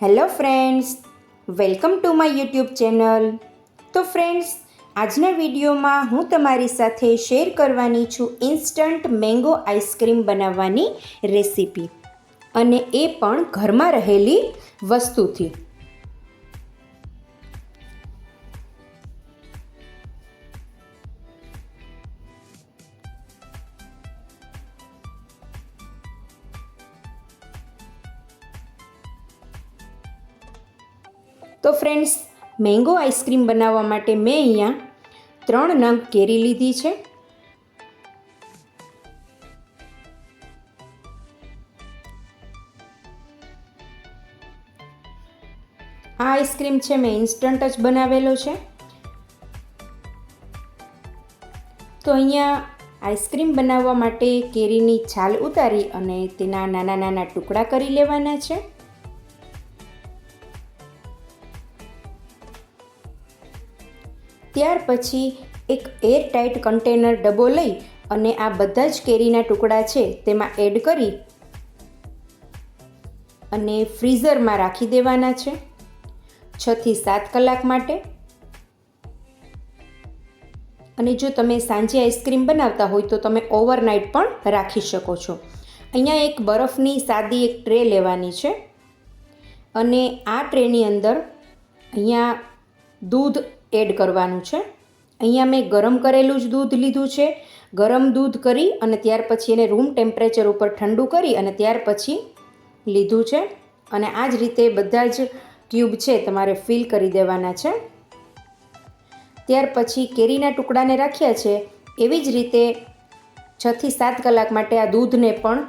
Hello friends welcome to my YouTube channel તો friends આજના વિડીયોમાં હું તમારી સાથે શેર કરવાની છું ઇન્સ્ટન્ટ મેંગો આઈસ્ક્રીમ બનાવવાની રેસીપી અને એ પણ ઘરમાં રહેલી વસ્તુથી. તો ફ્રેન્ડ્સ મેંગો આઈસ્ક્રીમ બનાવવા માટે મેં અહીંયા ત્રણ નંગ કેરી લીધી છે. આ આઈસ્ક્રીમ છે મેં ઇન્સ્ટન્ટ જ બનાવેલો છે. તો અહીંયા આઈસ્ક્રીમ બનાવવા માટે કેરીની છાલ ઉતારી અને તેના નાના નાના ટુકડા કરી લેવાના છે. ત્યાર પછી એક એર ટાઇટ કન્ટેનર ડબ્બો લઈ અને આ બધા જ કેરીના ટુકડા છે તેમાં એડ કરી અને ફ્રીઝરમાં રાખી દેવાના છે. છથી સાત કલાક માટે. અને જો તમે સાંજે આઈસ્ક્રીમ બનાવતા હોય તો તમે ઓવરનાઇટ પણ રાખી શકો છો. અહીંયા એક બરફની સાદી એક ટ્રે લેવાની છે. અને આ ટ્રેની અંદર અહીંયા દૂધ એડ કરવાનું છે. અહીંયા મેં ગરમ કરેલું જ દૂધ લીધું છે. ગરમ દૂધ કરી અને ત્યાર પછી એને રૂમ ટેમ્પરેચર ઉપર ઠંડુ કરી અને ત્યાર પછી લીધું છે. અને આ જ રીતે બધા જ ક્યુબ છે તમારે ફિલ કરી દેવાના છે. ત્યાર પછી કેરીના ટુકડાને રાખ્યા છે. એવી જ રીતે છથી સાત કલાક માટે આ દૂધને પણ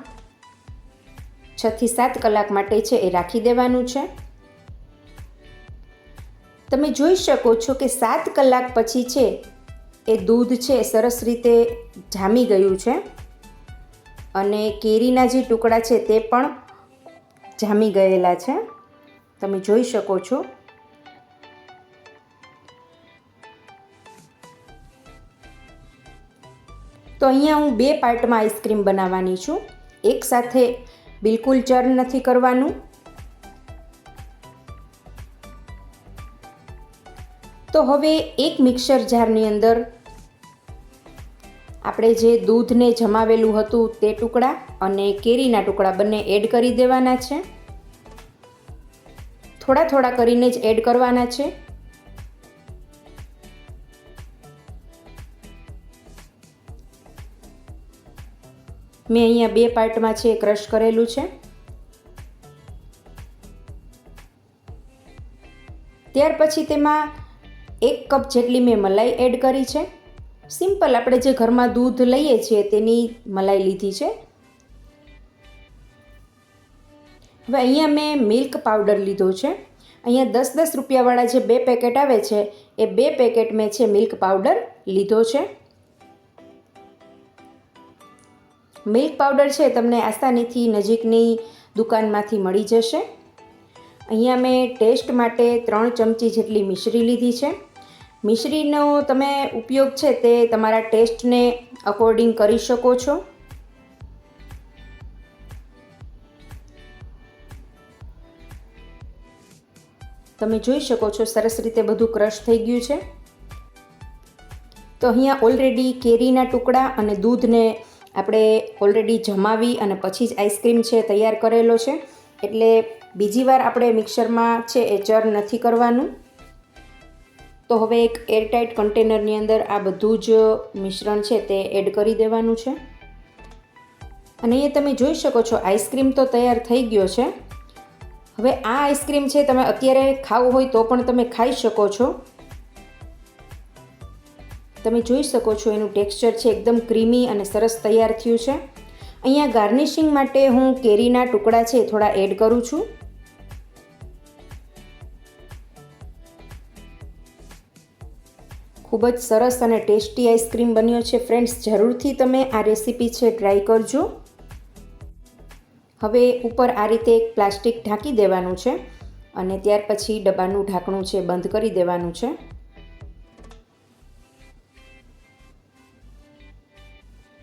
છથી સાત કલાક માટે છે એ રાખી દેવાનું છે. તમે જોઈ શકો છો કે સાત કલાક પછી છે, એ દૂધ છે, સરસ રીતે જામી ગયું છે. અને કેરીના જે ટુકડા છે, તે પણ જામી ગયેલા છે. તમે જોઈ શકો છો. તો અહીંયા હું બે પાર્ટમાં આઈસ્ક્રીમ બનાવવાની છું. એક સાથે બિલકુલ ચર્ન નથી કરવાનું. તો હવે એક મિક્સર જારની અંદર આપણે જે દૂધને જમાવેલું હતું તે ટુકડા અને કેરીના ટુકડા બંને એડ કરી દેવાના છે. થોડા થોડા કરીને જ એડ કરવાના છે. મેં અહીંયા બે પાર્ટમાં છે ક્રશ કરેલું છે. ત્યાર પછી તેમાં એક કપ જેટલી મેં મલાઈ એડ કરી છે. સિમ્પલ આપણે જે ઘરમાં દૂધ લઈએ છીએ તેની મલાઈ લીધી છે. હવે અહીંયા મેં મિલ્ક પાવડર લીધો છે. અહીંયા દસ દસ રૂપિયાવાળા જે બે પેકેટ આવે છે, એ બે પેકેટ મેં છે મિલ્ક પાવડર લીધો છે. મિલ્ક પાવડર છે તમને આસાનીથી નજીકની દુકાનમાંથી મળી જશે. અહીંયા મેં ટેસ્ટ માટે ત્રણ ચમચી જેટલી મિશ્રી લીધી છે. મિશ્રીનો તમે ઉપયોગ છે તે તમારા ટેસ્ટને અકોર્ડિંગ કરી શકો છો. તમે જોઈ શકો છો સરસ રીતે બધું ક્રશ થઈ ગયું છે. તો અહીંયા ઓલરેડી કેરીના ટુકડા અને દૂધને આપણે ઓલરેડી જમાવી અને પછી જ આઈસ્ક્રીમ છે તૈયાર કરેલો છે. એટલે બીજી વાર આપણે મિક્સરમાં છે એ ચર નથી કરવાનું. તો હવે એક એરટાઇટ કન્ટેનરની અંદર આ બધું જ મિશ્રણ છે તે એડ કરી દેવાનું છે. અને એ તમે જોઈ શકો છો આઈસ્ક્રીમ તો તૈયાર થઈ ગયો છે. હવે આ આઈસ્ક્રીમ છે તમે અત્યારે ખાવું હોય તો પણ તમે ખાઈ શકો છો. તમે જોઈ શકો છો એનું ટેક્સચર છે એકદમ ક્રીમી અને સરસ તૈયાર થયું છે. અહીંયા ગાર્નિશિંગ માટે હું કેરીના ટુકડા છે થોડા એડ કરું છું. ખૂબ જ સરસ અને ટેસ્ટી આઈસ્ક્રીમ બન્યો છે. ફ્રેન્ડ્સ, જરૂરથી તમે આ રેસીપી છે ટ્રાય કરજો. હવે ઉપર આ રીતે એક પ્લાસ્ટિક ઢાંકી દેવાનું છે અને ત્યાર પછી ડબ્બાનું ઢાંકણું છે બંધ કરી દેવાનું છે.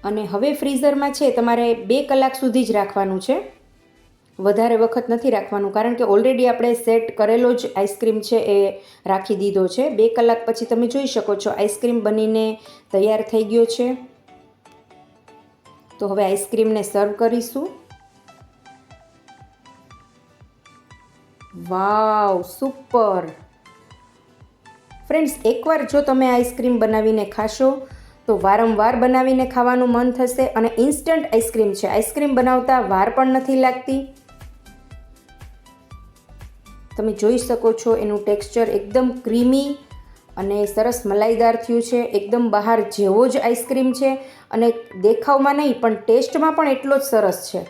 અને હવે ફ્રીઝરમાં છે, તમારે બે કલાક સુધી જ રાખવાનું છે. વધારે વખત નથી રાખવાનું. કારણ કે ઓલરેડી આપણે સેટ કરેલો જ આઈસ્ક્રીમ છે એ રાખી દીધો છે. બે કલાક પછી તમે જોઈ શકો છો આઈસ્ક્રીમ બનીને તૈયાર થઈ ગયો છે. તો હવે આઈસ્ક્રીમને સર્વ કરીશું. વાવ સુપર ફ્રેન્ડ્સ એકવાર જો તમે આઈસ્ક્રીમ બનાવીને ખાશો, તો વારંવાર બનાવીને ખાવાનું મન થશે અને ઇન્સ્ટન્ટ આઈસ્ક્રીમ છે. આઈસ્ક્રીમ બનાવતા વાર પણ નથી લાગતી. તમે જોઈ શકો છો એનું ટેક્સચર એકદમ ક્રીમી અને સરસ મલાઈદાર થયું છે. એકદમ બહાર જેવો જ આઈસ્ક્રીમ છે અને દેખાવમાં નહીં, પણ ટેસ્ટમાં પણ એટલો જ સરસ છે.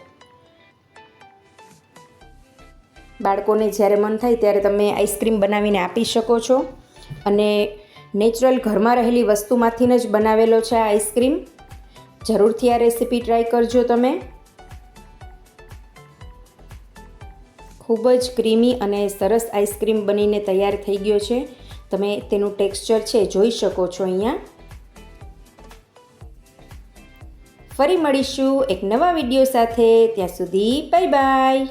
બાળકોને જ્યારે મન થાય ત્યારે તમે આઈસ્ક્રીમ બનાવીને આપી શકો છો. અને નેચરલ ઘરમાં રહેલી વસ્તુમાંથી જ બનાવેલો છે આ આઈસ્ક્રીમ. જરૂરથી આ રેસીપી ટ્રાય કરજો તમે. ખૂબ જ ક્રીમી અને સરસ આઈસ્ક્રીમ બનીને તૈયાર થઈ ગયો છે. તમે તેનું ટેક્સચર છે જોઈ શકો છો અહીંયા. ફરી મળીશું એક નવા વીડિયો સાથે. ત્યાં સુધી બાય બાય